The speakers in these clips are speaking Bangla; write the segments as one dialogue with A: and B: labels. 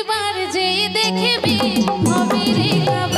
A: একবার যে দেখবি হবে রে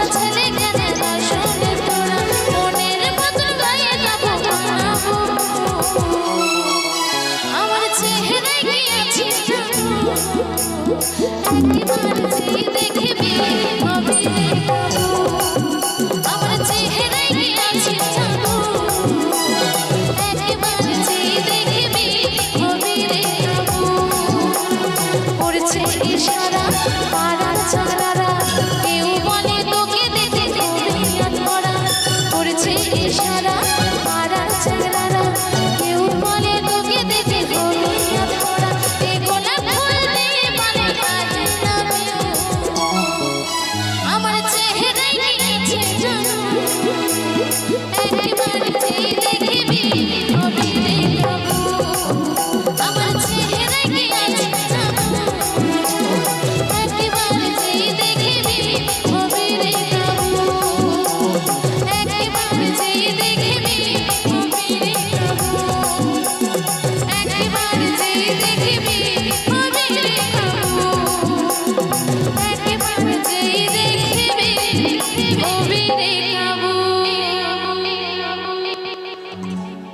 A: Thank you.